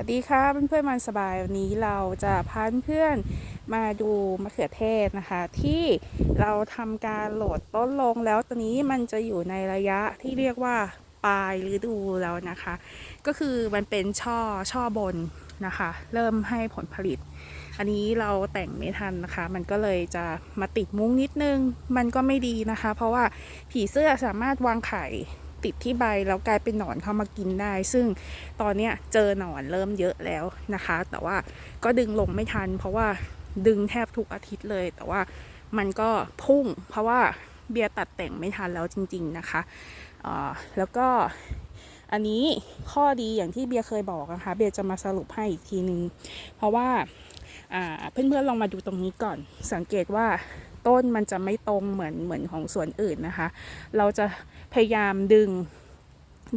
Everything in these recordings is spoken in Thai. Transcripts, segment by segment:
วัสดีค่ะเพื่อนๆมันสบายวันนี้เราจะพาเพื่อนมาดูมะเขือเทศนะคะ ที่เราทำการโหลดต้นลงแล้วตอนนี้มันจะอยู่ในระยะที่เรียกว่าปลายฤดูแล้วนะคะ ก็คือมันเป็นช่อช่อบนนะคะ เริ่มให้ผลผลิต อันนี้เราแต่งไม่ทันนะคะ มันก็เลยจะมาติดมุ้งนิดนึง มันก็ไม่ดีนะคะ เพราะว่าผีเสื้อสามารถวางไข่ ติดที่ใบแล้วกลายเป็นหนอนเข้ามากินได้ ซึ่งตอนเนี้ยเจอหนอนเริ่มเยอะแล้วนะคะ แต่ว่าก็ดึงลงไม่ทัน เพราะว่าดึงแทบทุกอาทิตย์เลย แต่ว่ามันก็พุ่ง เพราะว่าเบียร์ตัดแต่งไม่ทันแล้วจริง ๆนะคะแล้วก็อันนี้ข้อดีอย่างที่เบียร์เคยบอกนะคะ เบียร์จะมาสรุปให้อีกทีนึง เพราะว่าอ่าเพื่อนๆลองมาดูตรงนี้ก่อน สังเกตว่า ต้นมันจะไม่ตรงเหมือนเหมือนของสวนอื่นนะคะ เราจะพยายามดึง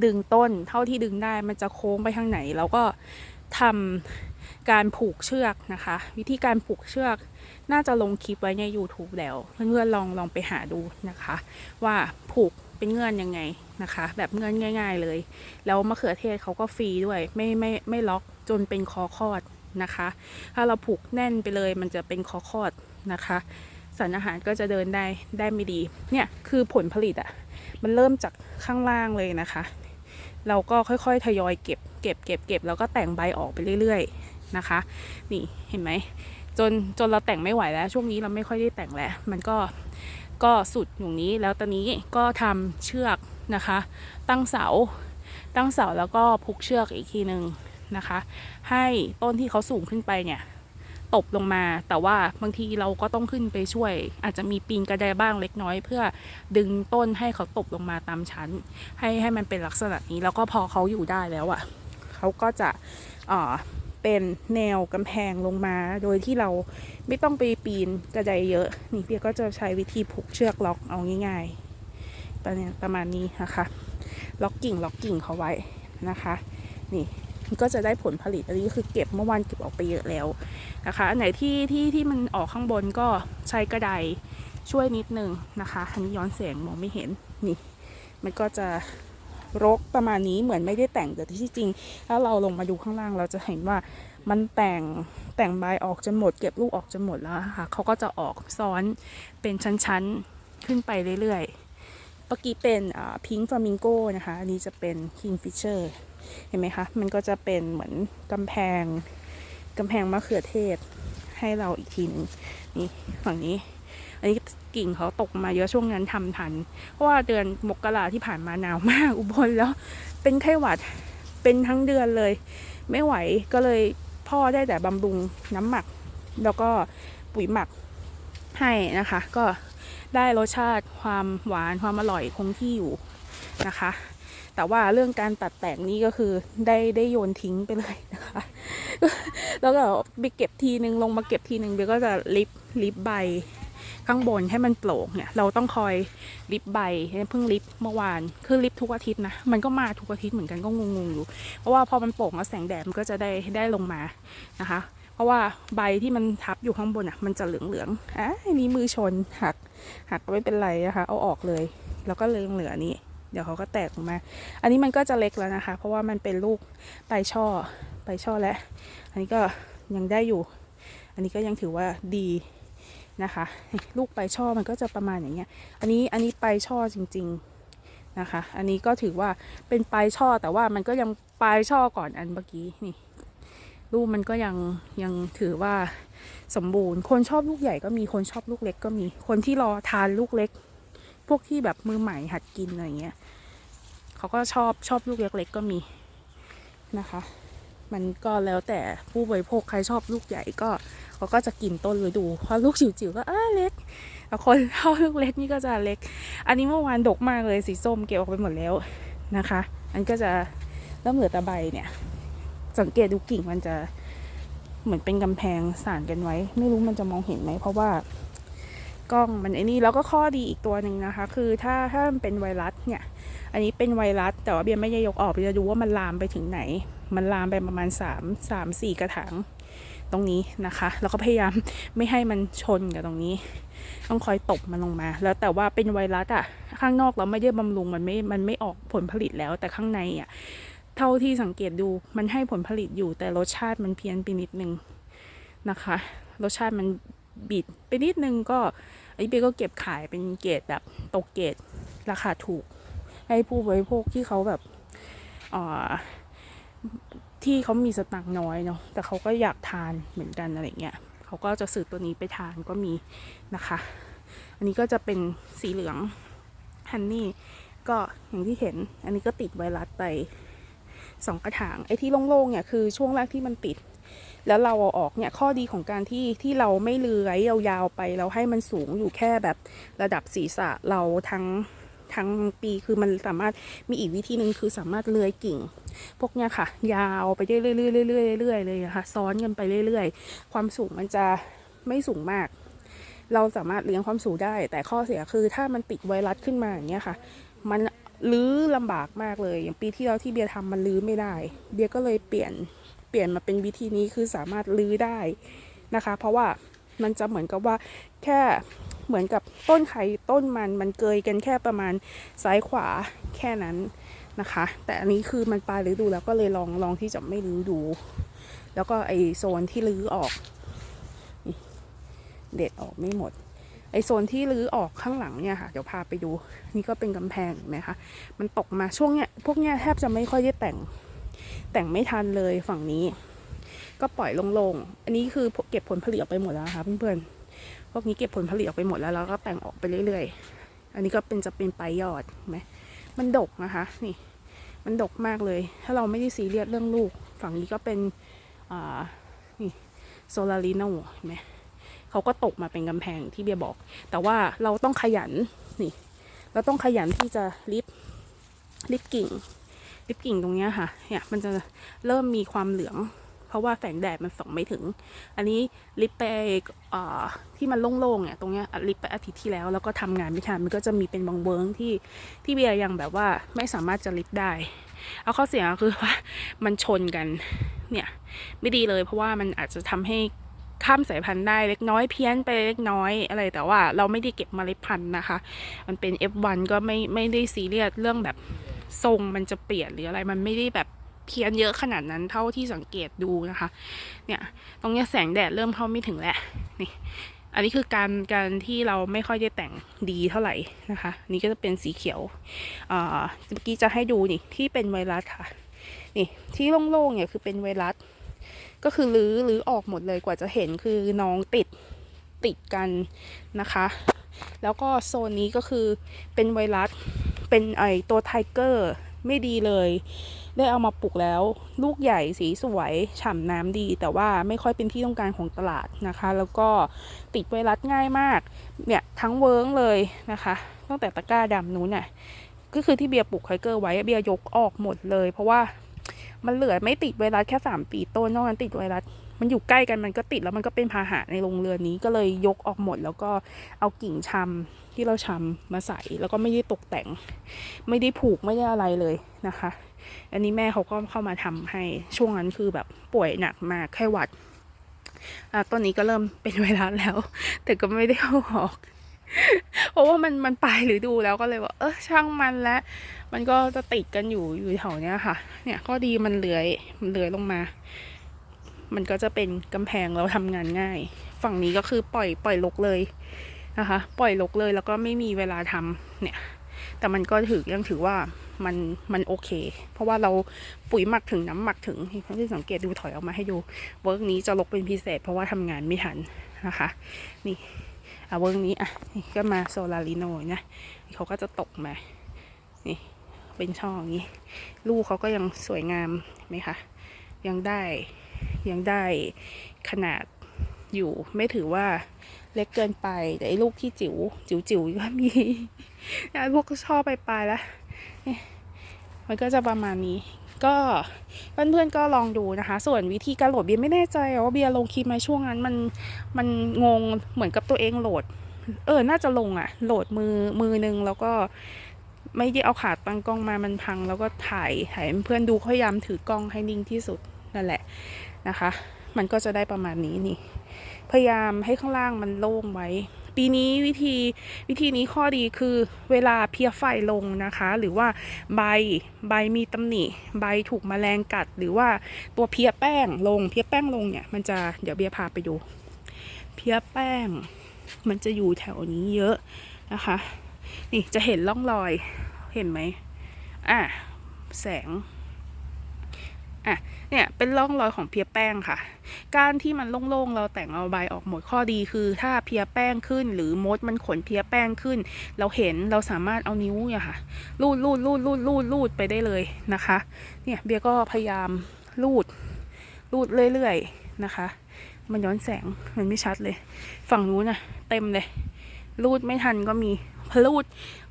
ดึงต้นเท่าที่ดึงได้มันจะโค้งไปทางไหน แล้วก็ทำการผูกเชือกนะคะ วิธีการผูกเชือกน่าจะลงคลิปไว้ใน YouTube แล้ว เพื่อนๆลองลองไปหาดูนะคะ ว่าผูกเป็นเงื่อนยังไงนะคะ แบบเงื่อนง่าย ๆเลย แล้วมะเขือเทศเขาก็ฟรีด้วยไม่ไม่ไม่ล็อกจนเป็นคอคอดนะคะ ถ้าเราผูกแน่นไปเลยมันจะเป็นคอคอดนะคะ สารอาหารก็จะเดินได้ได้ไม่ดี เนี่ยคือผลผลิตอะมันเริ่มจากข้างล่างเลยนะคะ เราก็ค่อยๆทยอยเก็บเก็บเก็บเก็บแล้วก็แต่งใบออกไปเรื่อยๆนะคะ นี่เห็นไหมจนจนเราแต่งไม่ไหวแล้ว ช่วงนี้เราไม่ค่อยได้แต่งแล้วมันก็ก็สุดอย่างนี้แล้วตอนนี้ก็ทำเชือกนะคะ ตั้งเสา ตั้งเสาแล้วก็ผูกเชือกอีกทีหนึ่งนะคะ ให้ต้นที่เขาสูงขึ้นไปเนี่ย ตบลงมา แต่ว่าบางทีเราก็ต้องขึ้นไปช่วย อาจจะมีปีนกระไดบ้างเล็กน้อย เพื่อดึงต้นให้เขาตบลงมาตามชั้น ให้ให้มันเป็นลักษณะนี้แล้วก็พอเขาอยู่ได้แล้วอะ่ะเขาก็จะเอ่อเป็นแนวกำแพงลงมา โดยที่เราไม่ต้องไปปีนกระไดเยอะ นี่เปียก็จะใช้วิธีผูกเชือกล็อกเอาง่ายๆประมาณนี้นะคะ ล็อกกิ่งล็อกกิ่งเขาไว้นะคะ นี่ ก็จะได้ผลผลิตอันนี้คือเก็บเมื่อวานเก็บออกไปเยอะแล้วนะคะอันไหนที่ที่ที่มันออกข้างบนก็ใช้กระไดช่วยนิดนึงนะคะอันนี้ย้อนแสงมองไม่เห็นนี่ มันก็จะรกประมาณนี้เหมือนไม่ได้แต่งแต่ที่จริง ถ้าเราลงมาดูข้างล่างเราจะเห็นว่ามันแต่งแต่งใบออกจนหมด เก็บลูกออกจนหมดแล้วค่ะเขาก็จะออกซ้อนเป็นชั้นๆขึ้นไปเรื่อยๆเมื่อกี้เป็นพิงฟลามิงโกนะคะ อันนี้จะเป็นคิงฟิชเชอร์ เห็นไหมคะ มันก็จะเป็นเหมือนกำแพงกำแพงมะเขือเทศให้เราอีกทีหนึงนี่ฝั่งนี้ อันนี้กิ่งเขาตกมาเยอะช่วงนั้นทำทัน เพราะว่าเดือนมกราที่ผ่านมาหนาวมากอุบลแล้ว เป็นไข้หวัดเป็นทั้งเดือนเลย ไม่ไหวก็เลยพ่อได้แต่บำรุงน้ำหมัก แล้วก็ปุ๋ยหมักให้นะคะ ก็ได้รสชาติความหวานความอร่อยคงที่อยู่นะคะ แต่ว่าเรื่องการตัดแต่งนี่ก็คือได้ได้โยนทิ้งไปเลยนะคะ แล้วก็ไปเก็บทีนึงลงมาเก็บทีนึงเดี๋ยวก็จะลิฟลิฟใบข้างบนให้มันโปร่งเนี่ย เราต้องคอยลิฟใบเพิ่งลิฟเมื่อวานคือลิฟทุกอาทิตย์นะ มันก็มาทุกอาทิตย์เหมือนกันก็งงๆอยู่ เพราะว่าพอมันโปร่งแล้วแสงแดดมันก็จะได้ได้ลงมานะคะ เพราะว่าใบที่มันทับอยู่ข้างบนอะ มันจะเหลืองๆอะอันนี้มือชนหักหักก็ไม่เป็นไรนะคะ เอาออกเลย แล้วก็เลืองเหลือนี่ เดี๋ยวเขาก็แตกออกมา อันนี้มันก็จะเล็กแล้วนะคะ เพราะว่ามันเป็นลูกปลายช่อปลายช่อแล้ว อันนี้ก็ยังได้อยู่ อันนี้ก็ยังถือว่าดีนะคะ ลูกปลายช่อมันก็จะประมาณอย่างเงี้ย อันนี้อันนี้ปลายช่อจริง ๆนะคะ อันนี้ก็ถือว่าเป็นปลายช่อแต่ว่ามันก็ยังปลายช่อก่อนอันเมื่อกี้นี่ลูกมันก็ยังยังถือว่าสมบูรณ์ คนชอบลูกใหญ่ก็มีคนชอบลูกเล็กก็มีคนที่รอทานลูกเล็ก วกที่แบบมือใหม่หัดกินอะไรเงี้ยเขาก็ชอบชอบลูกเล็กๆก็มีนะคะ มันก็แล้วแต่ผู้บริโภคใครชอบลูกใหญ่ก็เขาก็จะกินต้นฤดูเพราะลูกจิ๋วๆก็เออเล็กแต่คนชอบลูกเล็กนี่ก็จะเล็ก อันนี้เมื่อวานดกมากเลยสีส้มเก็บออกไปหมดแล้วนะคะ อันก็จะเริ่มเหลือแต่ใบเนี่ย สังเกตดูกิ่งมันจะเหมือนเป็นกำแพงสานกันไว้ ไม่รู้มันจะมองเห็นไหมเพราะว่า กล้องมันไอ้นี่แล้วก็ข้อดีอีกตัวหนึ่งนะคะ คือถ้าถ้ามันเป็นไวรัสเนี่ยอันนี้เป็นไวรัสแต่ว่าเบียร์ไม่ได้ยกออกเบียร์จะดูว่ามันลามไปถึงไหน มันลามไปประมาณ 3 3 4 กระถางตรงนี้นะคะ แล้วก็พยายามไม่ให้มันชนกับตรงนี้ ต้องคอยตบมันลงมา แล้วแต่ว่าเป็นไวรัสอะข้างนอกเราไม่ได้บำรุงมันไม่มันไม่ออกผลผลิตแล้ว แต่ข้างในอะเท่าที่สังเกตดูมันให้ผลผลิตอยู่ แต่รสชาติมันเพี้ยนไปนิดนึงนะคะ รสชาติมันบิดไปนิดนึงก็ ไอ้เบก็เก็บขายเป็นเกรดแบบตกเกรดราคาถูก ให้ผู้บริโภคที่เขาแบบอที่เขามีสตังค์น้อยเนาะแต่เขาก็อยากทานเหมือนกันอะไรเงี้ยเขาก็จะซื้อตัวนี้ไปทานก็มีนะคะ อันนี้ก็จะเป็นสีเหลืองฮันนี่ก็อย่างที่เห็นอันนี้ก็ติดไวรัสไปสองกระถางไอ้ที่โล่งๆเนี่ยคือช่วงแรกที่มันติด แล้วเราเอาออกเนี่ยข้อดีของการที่ที่เราไม่เลื้อยยาวๆไปเราให้มันสูงอยู่แค่แบบระดับศีรษะเราทั้งทั้งปีคือมันสามารถมีอีกวิธีหนึ่งคือสามารถเลื้อยกิ่ง พวกเนี้ยค่ะ ยาวไปเรื่อยๆเรื่อยๆเรื่อยๆเลยนะคะซ้อนกันไปเรื่อย ๆ ความสูงมันจะไม่สูงมาก เราสามารถเลี้ยงความสูงได้ แต่ข้อเสียคือถ้ามันติดไวรัสขึ้นมาอย่างเงี้ยค่ะ มันลื้อลำบากมากเลย อย่างปีที่แล้วที่เบียร์ทำมันลื้อไม่ได้ เบียร์ก็เลยเปลี่ยน เปลี่ยนมาเป็นวิธีนี้คือสามารถลื้อได้นะคะ เพราะว่ามันจะเหมือนกับว่าแค่เหมือนกับต้นไข่ต้นมันมันเกยกันแค่ประมาณซ้ายขวาแค่นั้นนะคะ แต่อันนี้คือมันปลายฤดูแล้วก็เลยลองลองที่จะไม่ลื้อดู แล้วก็ไอโซนที่ลื้อออกเด็ดออกไม่หมด ไอโซนที่รื้อออกข้างหลังเนี่ยค่ะ เดี๋ยวพาไปดู นี่ก็เป็นกำแพงเห็นไหมคะมันตกมาช่วงเนี้ยพวกเนี้ยแทบจะไม่ค่อยได้แต่ง แต่งไม่ทันเลยฝั่งนี้ ก็ปล่อยลงๆ อันนี้คือเก็บผลผลิตออกไปหมดแล้วนะคะเพื่อนๆ พวกนี้เก็บผลผลิตออกไปหมดแล้วแล้วก็แต่งออกไปเรื่อยๆ อันนี้ก็เป็นจะเป็นปลายยอดไหมมันดกนะคะนี่ มันดกมากเลย ถ้าเราไม่ได้ซีเรียสเรื่องลูก ฝั่งนี้ก็เป็นอ่านี่โซลาริโนเห็นไหมเขาก็ตกมาเป็นกำแพงที่เบียบอก แต่ว่าเราต้องขยันนี่ เราต้องขยันที่จะลิฟลิฟกิ่ง ลิฟกิ่งตรงเนี้ยค่ะ เนี่ยมันจะเริ่มมีความเหลือง เพราะว่าแสงแดดมันส่องไม่ถึง อันนี้ลิฟไปอ่อที่มันโล่งๆเนี่ยตรงเนี้ยลิฟไปอาทิตย์ที่แล้ว แล้วก็ทำงานไม่ทันมันก็จะมีเป็นบางเวิร์งที่ที่เบียร์ยังแบบว่าไม่สามารถจะลิฟได้ เอาข้อเสียก็คือว่ามันชนกันเนี่ยไม่ดีเลยเพราะว่ามันอาจจะทำให้ข้ามสายพันธุ์ได้เล็กน้อยเพี้ยนไปเล็กน้อยอะไรแต่ว่าเราไม่ได้เก็บมเมล็ดพันธุ์นะคะ มันเป็น F1 ก็ไม่ไม่ได้ซีเรียสเรื่องแบบ ทรงมันจะเปลี่ยนหรืออะไรมันไม่ได้แบบเพี้ยนเยอะขนาดนั้นเท่าที่สังเกตดูนะคะ เนี่ย ตรงนี้แสงแดดเริ่มเข้าไม่ถึงแล้วนี่อันนี้คือการการที่เราไม่ค่อยได้แต่งดีเท่าไหร่นะคะ นี่ก็จะเป็นสีเขียวเมื่อกี้จะให้ดูนี่ที่เป็นไวรัสค่ะ นี่ที่โล่งๆเนี่ยคือเป็นไวรัส ก็คือรื้อรื้อออกหมดเลยกว่าจะเห็นคือน้องติดติดกันนะคะ แล้วก็โซนนี้ก็คือเป็นไวรัส เป็นไอตัวไทเกอร์ไม่ดีเลย ได้เอามาปลูกแล้ว ลูกใหญ่สีสวยฉ่ำน้ำดี แต่ว่าไม่ค่อยเป็นที่ต้องการของตลาดนะคะ แล้วก็ติดไวรัสง่ายมาก เนี่ยทั้งเวิร์งเลยนะคะ ตั้งแต่ตะกร้าดำนู้นน่ะก็คือที่เบียร์ปลูกไทเกอร์ไว้เบียร์ยกออกหมดเลย เพราะว่า มันเหลือไม่ติดไวรัสแค่สามปีต้นนอกนั้นติดไวรัสมันอยู่ใกล้กันมันก็ติดแล้วมันก็เป็นพาหะในโรงเรือนนี้ก็เลยยกออกหมด แล้วก็เอากิ่งชำที่เราชำมาใส่แล้วก็ไม่ได้ตกแต่ง ไม่ได้ผูกไม่ได้อะไรเลยนะคะ อันนี้แม่เขาก็เข้ามาทำให้ช่วงนั้นคือแบบป่วยหนักมากไข้หวัดอต้นนี้ก็เริ่มเป็นไวรัสแล้ว แต่ก็ไม่ได้เข้าออก เพราะว่ามันมันปลายฤดูแล้วก็เลยว่า เออช่างมันแล้ว มันก็จะติดกันอยู่อยู่แถวเนี้ยค่ะ เนี่ยข้อดีมันเลื้อยมันเลื้อยลงมา มันก็จะเป็นกำแพงเราทำงานง่าย ฝั่งนี้ก็คือปล่อยปล่อยลกเลยนะคะ ปล่อยลกเลยแล้วก็ไม่มีเวลาทำเนี่ย แต่มันก็ถือยังถือว่ามันมันโอเค เพราะว่าเราปุ๋ยหมักถึงน้ำหมักถึงที่สังเกตดูถอยออกมาให้ดูเวิร์กนี้จะลกเป็นพิเศษ เพราะว่าทำงานไม่ทันนะคะ นี่อะเวิร์กนี้อะนี่ก็มาโซลาริโนนะเขาก็จะตกมา เป็นช่องอย่างนี้ ลูกเขาก็ยังสวยงามไหมคะ ยังได้ยังได้ขนาดอยู่ไม่ถือว่าเล็กเกินไป แต่ไอ้ลูกที่จิ๋วจิ๋วจิ๋วก็มีไอ้พวกก็ชอบไปปลายแล้วมันก็จะประมาณนี้ ก็เพื่อนๆก็ลองดูนะคะ ส่วนวิธีการโหลดเบียร์ไม่แน่ใจว่าเบียร์ลงคลิปไหมช่วงนั้นมันมันงงเหมือนกับตัวเองโหลด เออ น่าจะลงอะโหลดมือมือนึงแล้วก็ ไม่ได้เอาขาตั้งกล้องมามันพัง แล้วก็ถ่ายถ่ายให้เพื่อนดูพยายามถือกล้องให้นิ่งที่สุดนั่นแหละนะคะ มันก็จะได้ประมาณนี้นี่ พยายามให้ข้างล่างมันโล่งไว้ ปีนี้วิธีวิธีนี้ข้อดีคือเวลาเพี้ยไฟลงนะคะ หรือว่าใบใบมีตำหนิ ใบถูกแมลงกัด หรือว่าตัวเพี้ยแป้งลงเพี้ยแป้งลงเนี่ยมันจะเดี๋ยวเบียพาไปดู เพี้ยแป้ง มันจะอยู่แถวนี้เยอะนะคะ นี่จะเห็นร่องรอยเห็นไหมอะแสงอะเนี่ยเป็นร่องรอยของเพียแป้งค่ะ การที่มันโล่งๆเราแต่งเอาใบออกหมดข้อดีคือ ถ้าเพียแป้งขึ้น หรือมดมันขนเพียแป้งขึ้น เราเห็นเราสามารถเอานิ้วเนี่ยค่ะลูดลูดลูดลูดลูดลูดไปได้เลยนะคะ เนี่ยเบียก็พยายามลูดลูดเรื่อยๆนะคะ มันย้อนแสงมันไม่ชัดเลย ฝั่งนู้นน่ะเต็มเลย ลูดไม่ทันก็มี พลูด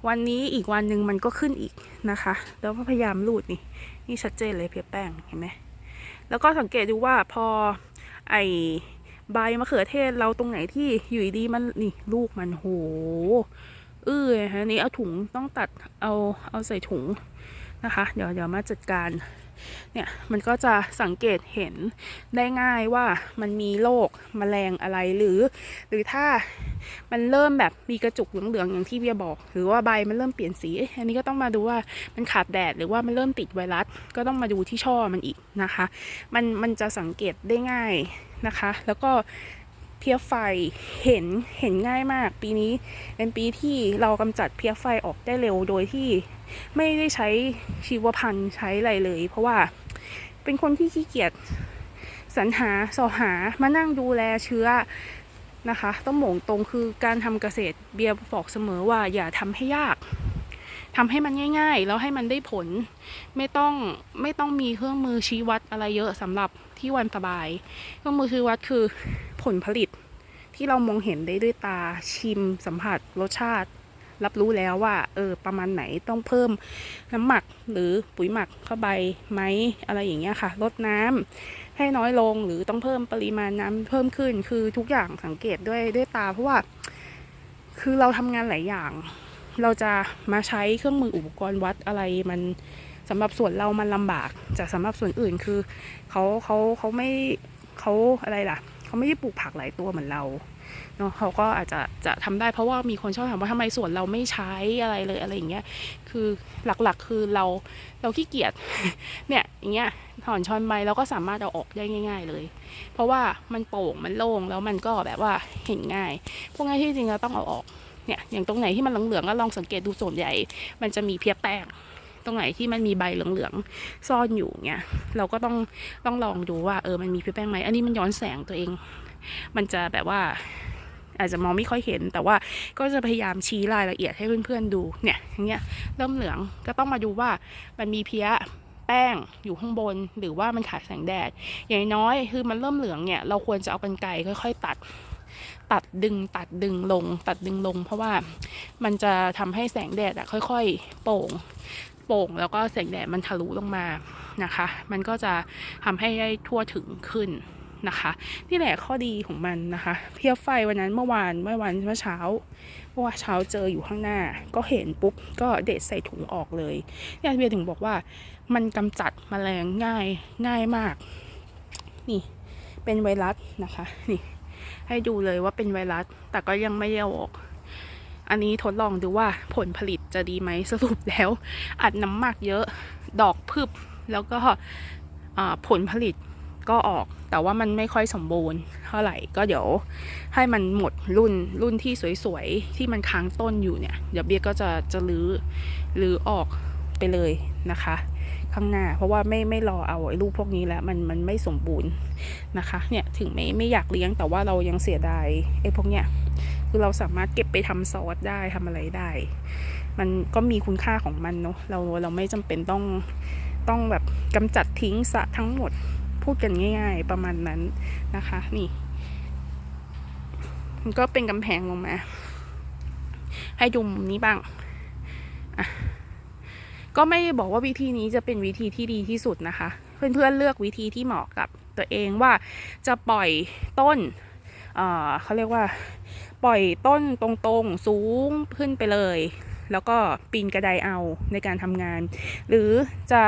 วันนี้อีกวันหนึ่งมันก็ขึ้นอีกนะคะ แล้วก็พยายามลูดนี่นี่ชัดเจนเลยเพียแป้งเห็นไหมแล้วก็สังเกตดูว่าพอไอใบมะเขือเทศเราตรงไหนที่อยู่ดีมันนี่ลูกมันโหเอื้อฮะนี่เอาถุงต้องตัดเอาเอาใส่ถุงนะคะ เดี๋ยวเดี๋ยวมาจัดการ เนี่ยมันก็จะสังเกตเห็นได้ง่ายว่ามันมีโรคแมลงอะไรหรือ หรือถ้ามันเริ่มแบบมีกระจุกเหลืองๆอย่างที่เบียบอก หรือว่าใบมันเริ่มเปลี่ยนสีอันนี้ก็ต้องมาดูว่ามันขาดแดดหรือว่ามันเริ่มติดไวรัสก็ต้องมาดูที่ช่อมันอีกนะคะ มันมันจะสังเกตได้ง่ายนะคะ แล้วก็ เพี้ยไฟเห็นเห็นง่ายมาก ปีนี้เป็นปีที่เรากำจัดเพี้ยไฟออกได้เร็วโดยที่ไม่ได้ใช้ชีวพันธุ์ใช้อะไรเลย เพราะว่าเป็นคนที่ขี้เกียจสรรหาสอหามานั่งดูแลเชื้อนะคะ ต้องหมงตรงคือการทำเกษตรเบียร์บอกเสมอว่าอย่าทำให้ยาก ทำให้มันง่าย ๆ แล้วให้มันได้ผล ไม่ต้องไม่ต้องมีเครื่องมือชี้วัดอะไรเยอะสำหรับที่วันสบาย เครื่องมือชี้วัดคือผลผลิต ที่เรามองเห็นได้ด้วยตาชิมสัมผัสรสชาติ รับรู้แล้วว่า เออ ประมาณไหนต้องเพิ่มน้ำหมักหรือปุ๋ยหมักเข้าไปไหมอะไรอย่างเงี้ยค่ะลดน้ำให้น้อยลงหรือต้องเพิ่มปริมาณน้ำเพิ่มขึ้นคือทุกอย่างสังเกตด้วยด้วยตาเพราะว่าคือเราทำงานหลายอย่าง เราจะมาใช้เครื่องมืออุปกรณ์วัดอะไรมันสำหรับส่วนเรามันลำบากจากสำหรับส่วนอื่นคือเขาเขาเขาไม่เขาอะไรล่ะเขาไม่ได้ปลูกผักหลายตัวเหมือนเราเนาะเขาก็อาจจะจะทำได้เพราะว่ามีคนชอบถามว่าทำไมสวนเราไม่ใช้อะไรเลยอะไรอย่างเงี้ยคือหลักๆคือเราเราขี้เกียจเนี่ยอย่างเงี้ยถอนช้อนใบเราก็สามารถเอาออกได้ง่าย ๆเลย เพราะว่ามันโป่งมันโล่งแล้วมันก็แบบว่าเห็นง่าย พวกนี้ที่จริงเราต้องเอาออก เนี่ยอย่างตรงไหนที่มันเหลืองๆก็ลองสังเกตดูส่วนใหญ่ มันจะมีเพียแป้งตรงไหนที่มันมีใบเหลืองๆซ่อนอยู่เนี่ยเราก็ต้องต้องลองดูว่าเออมันมีเพียแป้งไหมอันนี้มันย้อนแสงตัวเอง มันจะแบบว่าอาจจะมองไม่ค่อยเห็นแต่ว่าก็จะพยายามชี้รายละเอียดให้เพื่อนๆดูเนี่ยอย่างเงี้ยเริ่มเหลืองก็ต้องมาดูว่ามันมีเพี้ยแป้งอยู่ข้างบนหรือว่ามันขาดแสงแดด อย่างน้อยคือมันเริ่มเหลืองเนี่ยเราควรจะเอากรรไกรค่อย ๆ ตัด ตัดดึงตัดดึงลง ตัดดึงลง เพราะว่ามันจะทำให้แสงแดดอะค่อย ๆ โป่ง โป่งแล้วก็แสงแดดมันทะลุลงมานะคะ มันก็จะทำให้ได้ทั่วถึงขึ้นนะคะนี่แหละข้อดีของมันนะคะเพียไฟวันนั้นเมื่อวานเมื่อวันเมื่อเช้าเมื่อวานเช้าเจออยู่ข้างหน้า ก็เห็นปุ๊บก็เด็ดใส่ถุงออกเลยเนี่ยเบียถึงบอกว่ามันกำจัดแมลงง่ายง่ายมาก นี่เป็นไวรัสนะคะนี่ ให้ดูเลยว่าเป็นไวรัส แต่ก็ยังไม่ได้ออก อันนี้ทดลองดูว่าผลผลิตจะดีไหมสรุปแล้ว อัดน้ำหมักเยอะดอกพึบ แล้วก็ผลผลิตก็ออก แต่ว่ามันไม่ค่อยสมบูรณ์เท่าไหร่ก็เดี๋ยวให้มันหมดรุ่นรุ่นที่สวยๆ ที่มันค้างต้นอยู่เนี่ย เดี๋ยวเบียก็จะจะรื้อรื้อออกไปเลยนะคะ ข้างหน้า เพราะว่าไม่ไม่รอเอาไอ้ลูกพวกนี้แล้วมันมันไม่สมบูรณ์นะคะ เนี่ยถึงไม่ไม่อยากเลี้ยงแต่ว่าเรายังเสียดายไอ้พวกเนี้ยคือเราสามารถเก็บไปทำซอสได้ทำอะไรได้ มันก็มีคุณค่าของมันเนาะเราเราไม่จำเป็นต้องต้องแบบกำจัดทิ้งสะทั้งหมดพูดกันง่าย ๆ ประมาณนั้นนะคะ นี่ มันก็เป็นกำแพงลงมา ให้ดูมุมนี้บ้าง อะ ก็ไม่ได้บอกว่าวิธีนี้จะเป็นวิธีที่ดีที่สุดนะคะ เพื่อนๆเลือกวิธีที่เหมาะกับตัวเองว่าจะปล่อยต้นเขาเรียกว่า ปล่อยต้นตรงๆสูงขึ้นไปเลย แล้วก็ปีนกระไดเอาในการทำงาน หรือจะ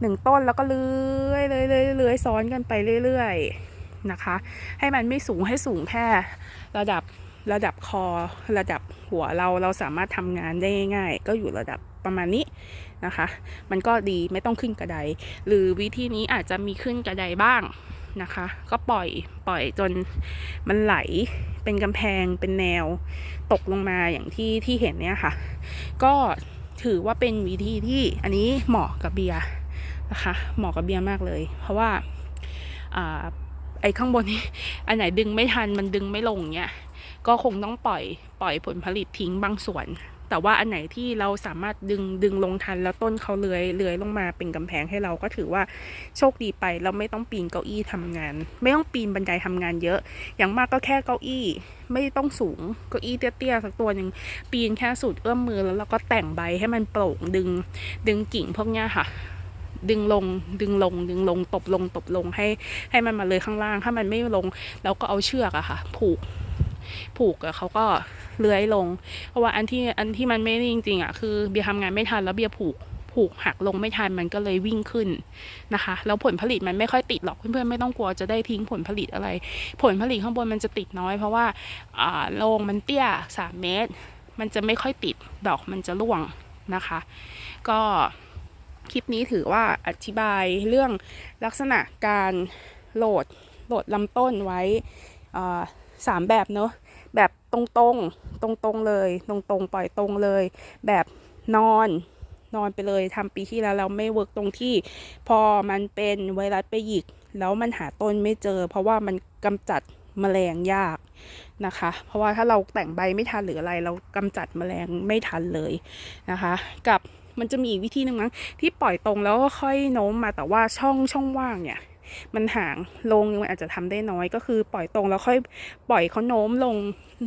หนึ่งต้นแล้วก็เลื้อยเลื้อยเลื้อยเลื้อยซ้อนกันไปเรื่อยๆนะคะ ให้มันไม่สูงให้สูงแค่ระดับ ระดับคอระดับหัวเราเราสามารถทำงานได้ง่าย ก็อยู่ระดับประมาณนี้นะคะ มันก็ดีไม่ต้องขึ้นกระได หรือวิธีนี้อาจจะมีขึ้นกระไดบ้างนะคะ ก็ปล่อยปล่อยจนมันไหลเป็นกำแพงเป็นแนวตกลงมาอย่างที่ที่เห็นเนี่ยค่ะ ก็ถือว่าเป็นวิธีที่อันนี้เหมาะกับเบียร์นะคะเหมาะกับเบียร์มากเลย เพราะว่าอไอ้ข้างบนนี้อันไหนดึงไม่ทันมันดึงไม่ลงเนี่ย ก็คงต้องปล่อยปล่อยผลผลิตทิ้งบางส่วน แต่ว่าอันไหนที่เราสามารถดึงดึงลงทันแล้วต้นเขาเลื้อยเลื้อยลงมาเป็นกำแพงให้เราก็ถือว่าโชคดีไปเราไม่ต้องปีนเก้าอี้ทำงาน ไม่ต้องปีนบันไดทำงานเยอะ อย่างมากก็แค่เก้าอี้ ไม่ต้องสูงเก้าอี้เตี้ยๆสักตัวหนึ่งปีนแค่สุดเอื้อมมือแล้วเราก็แต่งใบให้มันโปร่งดึงดึงกิ่งพวกนี้ค่ะดึงลงดึงลง ดึงลงตบลงตบลงให้ให้มันมาเลยข้างล่าง ถ้ามันไม่ลง เราก็เอาเชือกอะค่ะ ผูก ผูกอะเขาก็เลื้อยลง เพราะว่าอันที่อันที่มันไม่นี่จริงๆอะคือเบียร์ทำงานไม่ทันแล้วเบียร์ผูกผูกหักลงไม่ทันมันก็เลยวิ่งขึ้นนะคะ แล้วผลผลิตมันไม่ค่อยติดหรอกเพื่อนๆไม่ต้องกลัวจะได้ทิ้งผลผลิตอะไร ผลผลิตข้างบนมันจะติดน้อยเพราะว่าอ่าโรงมันเตี้ยสามเมตร มันจะไม่ค่อยติดดอกมันจะร่วงนะคะ ก็คลิปนี้ถือว่าอธิบายเรื่องลักษณะการโหลดโหลดลำต้นไว้อ่า สามแบบเนอะแบบตรงๆตรงๆเลย ตรงๆปล่อยตรงเลย แบบนอนนอนไปเลยทำปีที่แล้วเราไม่เวิร์กตรงที่ พอมันเป็นไวรัสไปหยิก แล้วมันหาต้นไม่เจอ เพราะว่ามันกำจัดแมลงยากนะคะ เพราะว่าถ้าเราแต่งใบไม่ทันหรืออะไร เรากำจัดแมลงไม่ทันเลยนะคะ กับมันจะมีอีกวิธีหนึ่งมั้งที่ปล่อยตรงแล้วก็ค่อยโน้มมาแต่ว่าช่องช่องว่างเนี่ย มันห่างลงมันอาจจะทำได้น้อยก็คือปล่อยตรงแล้วค่อยปล่อยเขาโน้มลง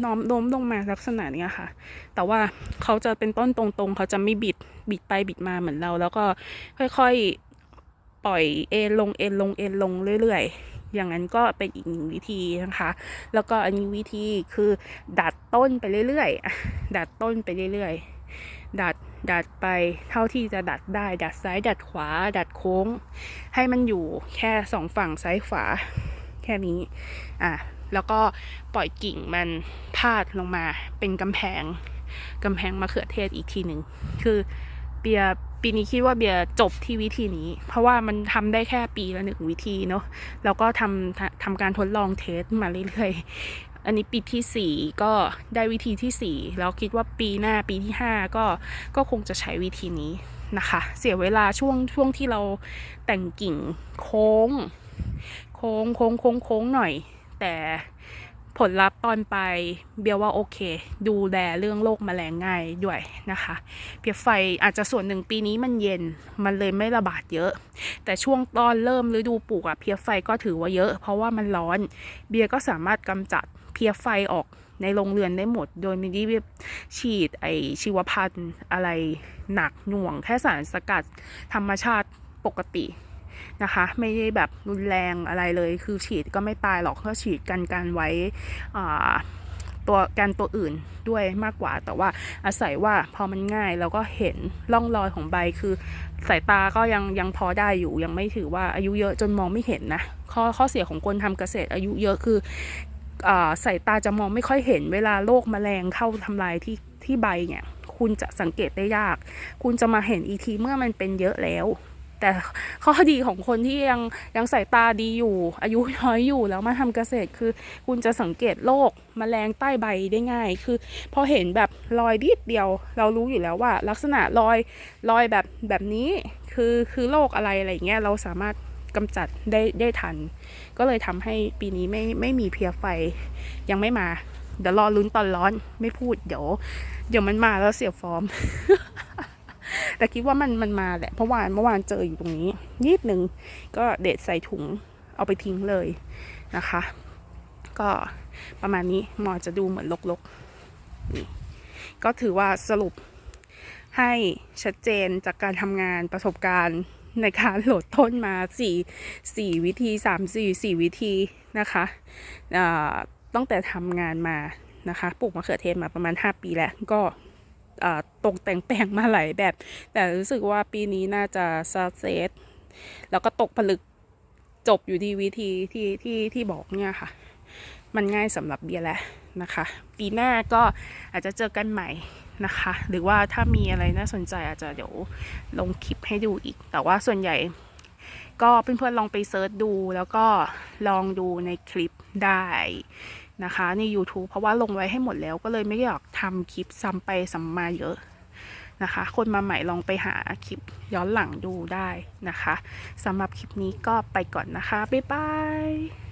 น้อมโน้มลงมาลักษณะเนี้ยค่ะ แต่ว่าเขาจะเป็นต้นตรงๆ เขาจะไม่บิดบิดไปบิดมาเหมือนเรา แล้วก็ค่อยๆปล่อยเอ็นลงเอ็นลงเอ็นลงเรื่อยๆ อย่างนั้นก็เป็นอีกหนึ่งวิธีนะคะ แล้วก็อันนี้วิธีคือดัดต้นไปเรื่อยๆ ดัดต้นไปเรื่อยๆ ดัดดัดไปเท่าที่จะดัดได้ ดัดซ้ายดัดขวา ดัดโค้ง ให้มันอยู่แค่สองฝั่งซ้ายขวา แค่นี้อะแล้วก็ปล่อยกิ่งมันพาดลงมาเป็นกำแพงกำแพงมะเขือเทศอีกทีหนึ่งคือเบียร์ปีนี้คิดว่าเบียร์จบที่วิธีนี้ เพราะว่ามันทำได้แค่ปีละหนึ่งวิธีเนาะแล้วก็ทำทำทำการทดลองเทสมาเรื่อยๆ อันนี้ปีที่สี่ก็ได้วิธีที่สี่แล้วคิดว่าปีหน้าปีที่ห้าก็ก็คงจะใช้วิธีนี้นะคะ เสียเวลาช่วงช่วงที่เราแต่งกิ่งโค้ง โค้งโค้งโค้งโค้งหน่อย แต่ผลลัพธ์ตอนไปเบียว่าโอเค ดูแลเรื่องโรคแมลงง่ายด้วยนะคะ เพียไฟอาจจะส่วนหนึ่งปีนี้มันเย็นมันเลยไม่ระบาดเยอะ แต่ช่วงตอนเริ่มฤดูปลูกอะเพียไฟก็ถือว่าเยอะ เพราะว่ามันร้อนเบียก็สามารถกำจัด เพียไฟออกในโรงเรือนได้หมด โดยไม่ได้ฉีดไอชีวพันธ์อะไรหนักหน่วง แค่สารสกัดธรรมชาติปกตินะคะ ไม่ได้แบบรุนแรงอะไรเลย คือฉีดก็ไม่ตายหรอกก็ฉีดกันการไว้ตัวการตัวอื่นด้วยมากกว่า แต่ว่าอาศัยว่าพอมันง่ายเราก็เห็นร่องรอยของใบคือสายตาก็ยังยังพอได้อยู่ยังไม่ถือว่าอายุเยอะจนมองไม่เห็นนะข้อข้อเสียของคนทำเกษตรอายุเยอะคือ สายตาจะมองไม่ค่อยเห็นเวลาโรคแมลงเข้าทำลายที่ที่ใบเนี่ย คุณจะสังเกตได้ยาก คุณจะมาเห็นอีทีเมื่อมันเป็นเยอะแล้ว แต่ข้อดีของคนที่ยังยังสายตาดีอยู่ อายุน้อยอยู่แล้วมาทำเกษตรคือ คุณจะสังเกตโรคแมลงใต้ใบได้ง่าย คือ พอเห็นแบบรอยนิดเดียว เรารู้อยู่แล้วว่า ลักษณะรอยรอยแบบแบบนี้คือคือโรคอะไรอะไรเงี้ยเราสามารถกำจัดได้ได้ทัน ก็เลยทำให้ปีนี้ไม่ไม่มีเพลียไฟยังไม่มา เดี๋ยวรอลุ้นตอนร้อนไม่พูดเดี๋ยว เดี๋ยวมันมาแล้วเสียฟอร์ม แต่คิดว่ามันมันมาแหละเพราะวานเมื่อวานเจออยู่ตรงนี้นิดหนึ่งก็เด็ดใส่ถุงเอาไปทิ้งเลยนะคะ ก็ประมาณนี้หมอจะดูเหมือนลกๆก็ถือว่าสรุปให้ชัดเจนจากการทำงานประสบการณ์ นการโหลดต้นมาสี่สี่วิธีสามสี่สี่วิธีนะคะตั้งแต่ทำงานมานะคะปลูกมะเขือเทศมาประมาณ 5 ปีแล้วก็ตกแต่งแปลงมาหลายแบบ แต่รู้สึกว่าปีนี้น่าจะซักเซสแล้วก็ตกผลึกจบอยู่ที่วิธีที่ที่ที่บอกเนี่ยค่ะ มันง่ายสำหรับเบียร์แล้วนะคะ ปีหน้าก็อาจจะเจอกันใหม่ นะคะ หรือว่าถ้ามีอะไรน่าสนใจอาจจะเดี๋ยวลงคลิปให้ดูอีก แต่ว่าส่วนใหญ่ก็เพื่อนๆลองไปเซิร์ชดู แล้วก็ลองดูในคลิปได้นะคะใน YouTube เพราะว่าลงไว้ให้หมดแล้วก็เลยไม่อยากทำคลิปซ้ำไปซ้ำมาเยอะนะคะ คนมาใหม่ลองไปหาคลิปย้อนหลังดูได้นะคะสำหรับคลิปนี้ก็ไปก่อนนะคะ บ๊ายบาย